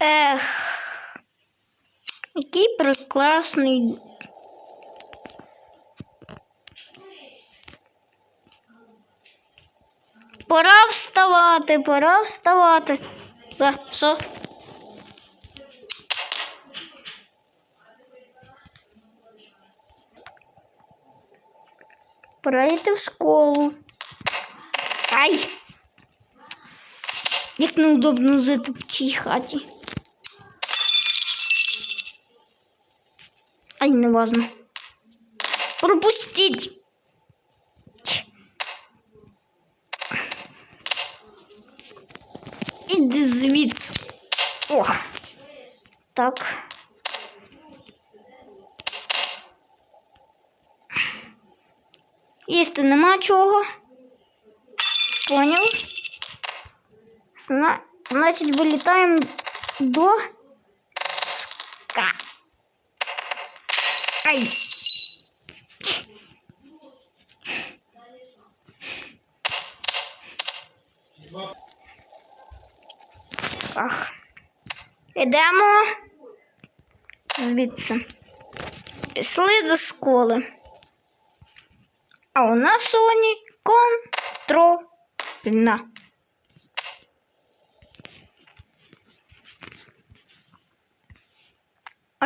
Ех. Який прекрасний. Пора вставати, пора вставати. Е, що? Пора йти в школу. Ай! Як неудобно жити в цій хаті. Ай, не важно. Пропустіть. Іди звідси. О. Так. Їсти нема чого. Поняв? Зна... Значить, вилітаємо до ска. Ай. Ах. Ідемо звідси. Пішли до школи. А у нас сьогодні контрольна.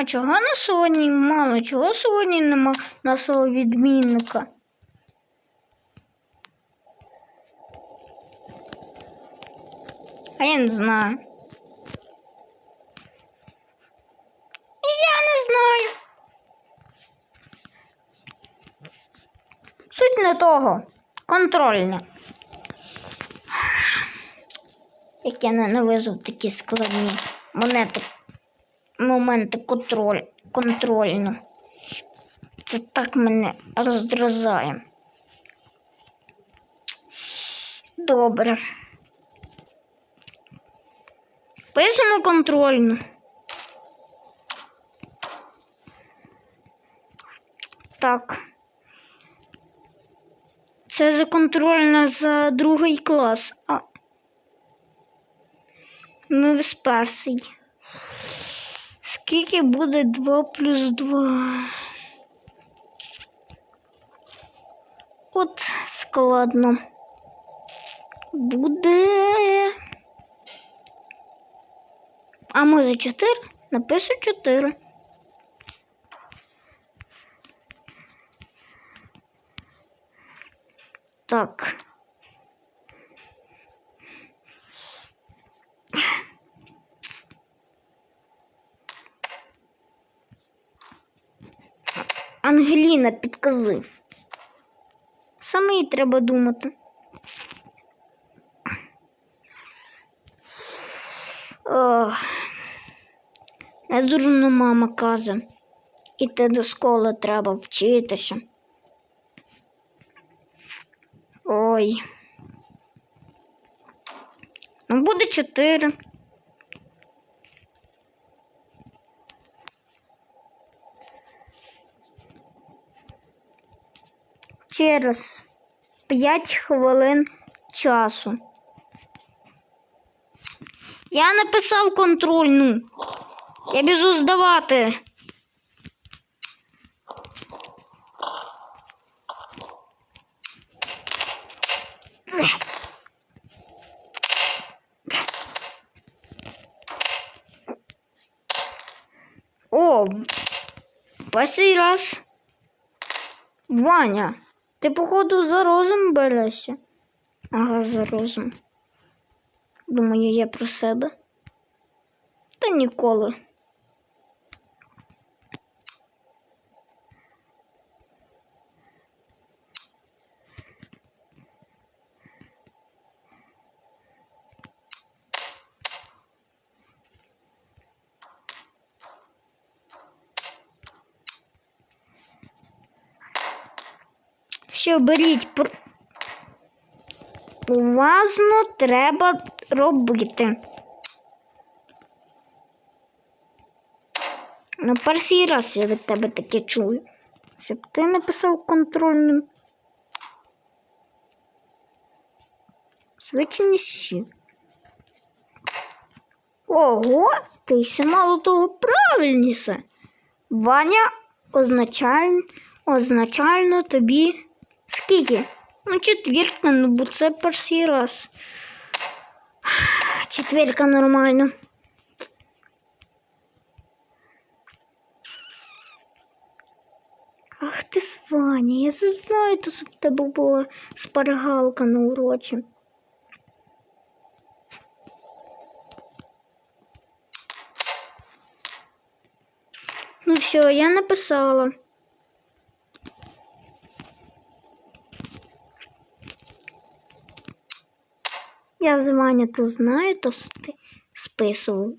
А чого на сьогодні мало? Чого сьогодні нема нашого відмінника? А я не знаю. І я не знаю. Суть не того. Контрольне. Як я ненавижу такі складні монети. Моменти контроль, контрольно. Це так мене роздражає. Добре. Пишемо контрольну. Так. Це за контрольна за другий клас. А ми з перший. Скільки буде 2 плюс 2? От складно. Буде. А може 4? Напишу 4. Так. Ангеліна, підкази. Саме їй треба думати. Ох. Недурно мама каже. Іти до школи треба вчитися. Ой. Ну, буде чотири. Через п'ять хвилин часу. Я написав контрольну. Я біжу здавати. О, перший раз. Ваня, ти, походу, за розум берешся. Ага, за розум. Думаю, я про себе. Та ніколи. Що беріть. Уважно треба робити. Ну, перший раз я від тебе таке чую. Щоб ти написав контрольним. Ніж ще. Ого, ти ще мало того правильніше. Ваня означально, означально тобі скільки? Ну, четвірка, ну бо це перший раз. Четвірка нормально. Ах ти ж, Ваня, я же знаю, то, щоб тебе була спаргалка на урочі. Ну все, я написала. Я з Ваня то знаю, то ти списував.